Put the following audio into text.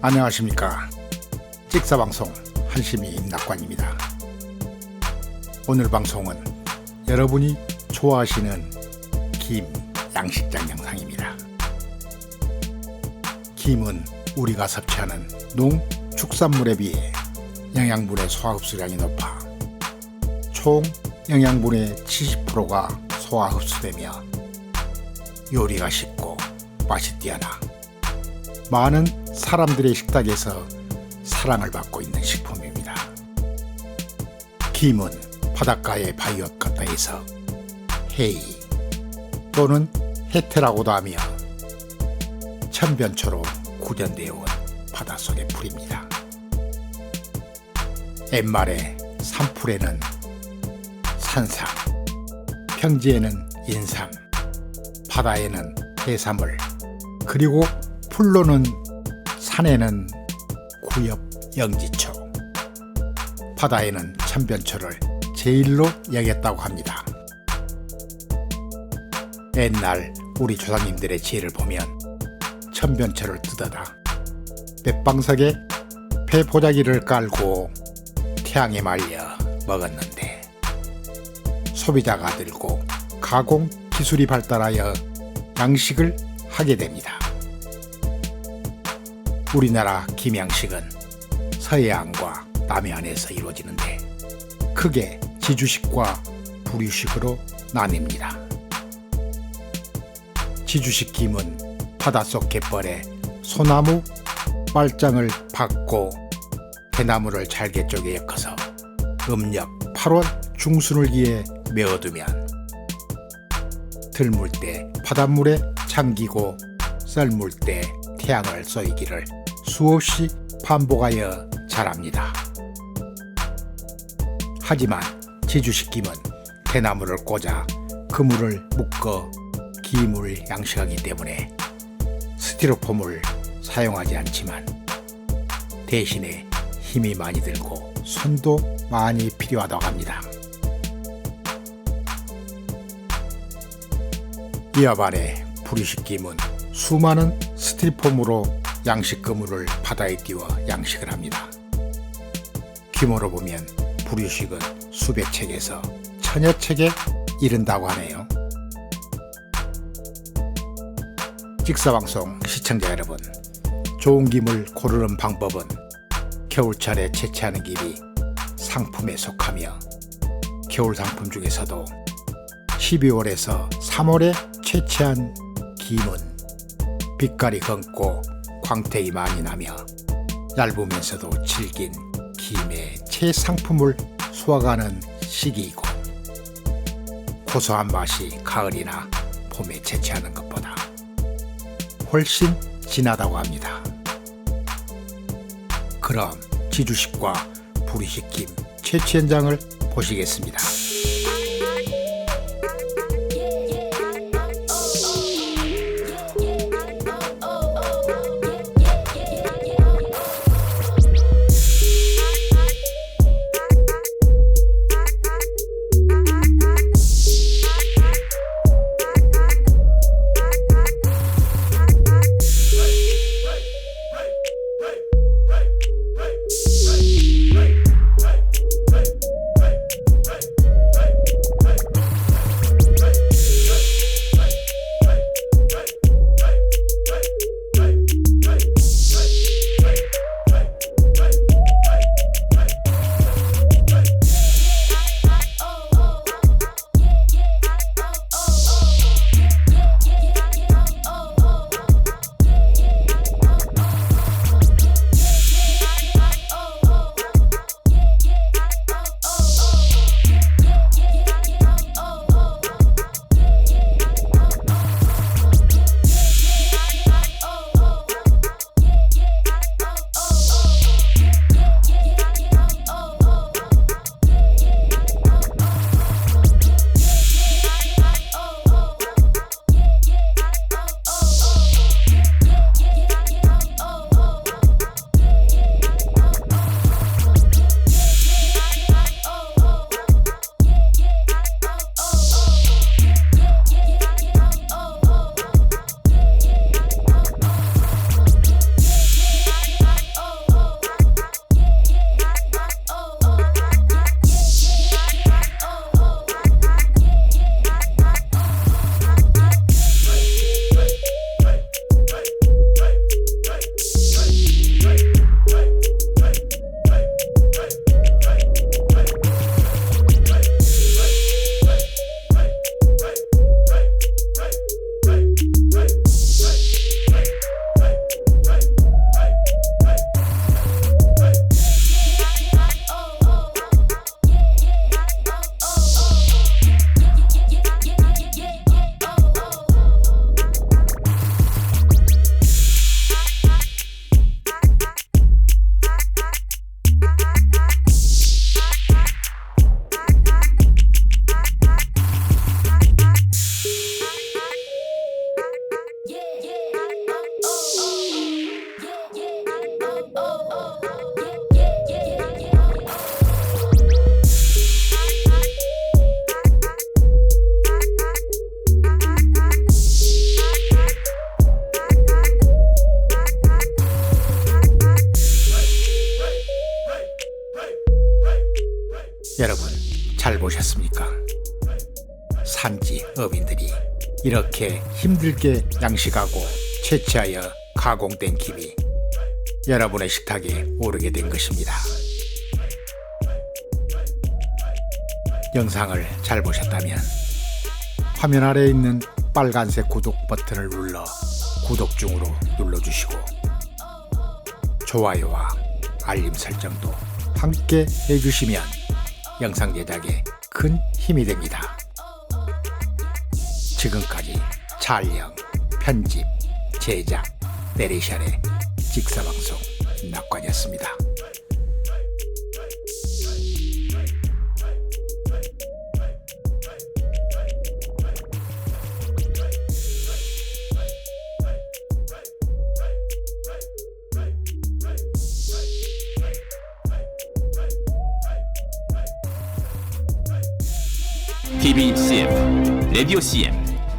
안녕하십니까. 찍사방송 한심이 임낙관입니다. 오늘 방송은 여러분이 좋아하시는 김 양식장 영상입니다. 김은 우리가 섭취하는 농 축산물에 비해 영양분의 소화흡수량이 높아 총 영양분의 70%가 소화흡수되며 요리가 쉽고 맛이 뛰어나 많은 사람들의 식탁에서 사랑을 받고 있는 식품입니다. 김은 바닷가의 바이옷 가다에서 헤이 또는 해태라고도 하며 천변초로 구현되어 온 바닷속의 풀입니다. 옛말에 산풀에는 산삼, 평지에는 인삼, 바다에는 해삼을, 그리고 풀로는 산에는 구엽 영지초, 바다에는 천변초를 제일로 여겼다고 합니다. 옛날 우리 조상님들의 지혜를 보면 천변초를 뜯어다 백방석에 폐포자기를 깔고 태양에 말려 먹었는데 소비자가 들고 가공 기술이 발달하여 양식을 하게 됩니다. 우리나라 김양식은 서해안과 남해안에서 이루어지는데 크게 지주식과 부류식으로 나뉩니다. 지주식 김은 바닷속 갯벌에 소나무 말장을 박고 대나무를 잘게 쪼개 엮어서 음력 8월 중순을 기에 메어두면 들물 때 바닷물에 잠기고 썰물 때 태양을 쏘이기를 수없이 반복하여 자랍니다. 하지만 제주식김은 대나무를 꽂아 그물을 묶어 기물을 양식하기 때문에 스티로폼을 사용하지 않지만 대신에 힘이 많이 들고 손도 많이 필요하다고 합니다. 이와 반해 부리식김은 수많은 스티로폼으로 양식 그물을 바다에 띄워 양식을 합니다. 규모로 보면 부류식은 수백 책에서 천여 책에 이른다고 하네요. 직사방송 시청자 여러분, 좋은 김을 고르는 방법은 겨울철에 채취하는 김이 상품에 속하며 겨울 상품 중에서도 12월에서 3월에 채취한 김은 빛깔이 검고 광택이 많이 나며 얇으면서도 질긴 김의 최상품을 수확하는 시기이고 고소한 맛이 가을이나 봄에 채취하는 것보다 훨씬 진하다고 합니다. 그럼 지주식과 부리식 김 채취 현장을 보시겠습니다. 산지 어민들이 이렇게 힘들게 양식하고 채취하여 가공된 김이 여러분의 식탁에 오르게 된 것입니다. 영상을 잘 보셨다면 화면 아래에 있는 빨간색 구독 버튼을 눌러 구독 중으로 눌러주시고 좋아요와 알림 설정도 함께 해주시면 영상 제작에 큰 힘이 됩니다. 지금까지 촬영, 편집, 제작, 내레이션의 직사방송 낙관이었습니다. TV CM, 라디오 CM,